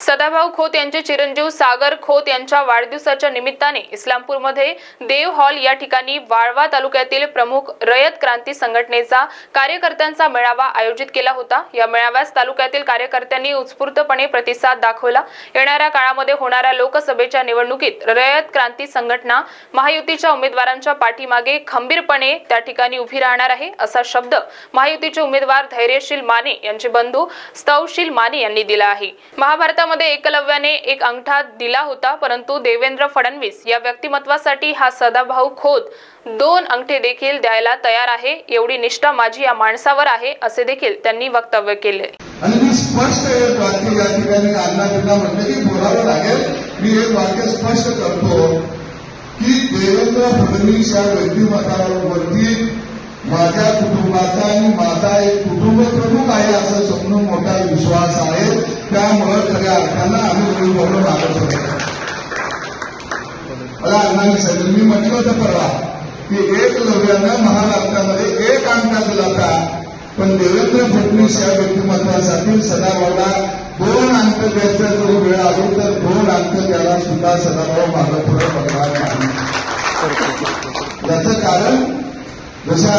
सदाभाऊ खोत यांचे चिरंजीव सागर खोत यांच्या वाढदिवसाच्या निमित्ताने इस्लामपूरमध्ये देव हॉल या ठिकाणी वाळवा तालुक्यातील प्रमुख रयत क्रांती संघटनेचा कार्यकर्त्यांचा मेळावा आयोजित केला होता. या मेळाव्यास तालुक्यातील कार्यकर्त्यांनी उत्स्फूर्तपणे प्रतिसाद दाखवला. येणाऱ्या काळामध्ये होणाऱ्या लोकसभेच्या निवडणुकीत रयत क्रांती संघटना महायुतीच्या उमेदवारांच्या पाठीमागे खंबीरपणे त्या ठिकाणी उभी राहणार आहे असा शब्द महायुतीचे उमेदवार धैर्यशील माने यांचे बंधू स्तवशील माने यांनी दिला आहे. महाभारतामध्ये एकलव्याने एक अंगठा दिला होता परंतु देवेंद्र फडणवीस या व्यक्तिमत्वासाठी हा सदाभाऊ खोत दोन अंगठे देखील द्यायला तयार आहे. एवढी निष्ठा माझी या माणसावर आहे असे देखील त्यांनी वक्तव्य केले. आणि मी स्पष्ट एक वाक्य या ठिकाणी अण्णाजींना म्हटलं की बोलावं लागेल. मी एक वाक्य स्पष्ट करतो की देवेंद्र फडणवीस या व्यक्तिमत्वावरती माझ्या कुटुंबाचा आणि माझा एक कुटुंब प्रमुख आहे असं समजून मोठा विश्वास आहे. त्यामुळं खऱ्या अर्थानं आम्ही वळून भरून मागत होतो. मला अण्णांनी सांगितलं मी म्हटलं होतं परवा की एक लव्यानं महाराष्ट्रामध्ये एक अंका दिला होता पण देवेंद्र फडणवीस या व्यक्तिमत्वासाठी सदाभाऊला दोन अंक द्यायचा जर वेळ आली तर दोन अंक त्याला सुद्धा सदाभाऊ मागं पुढे बघणार नाही त्याचं कारण जसं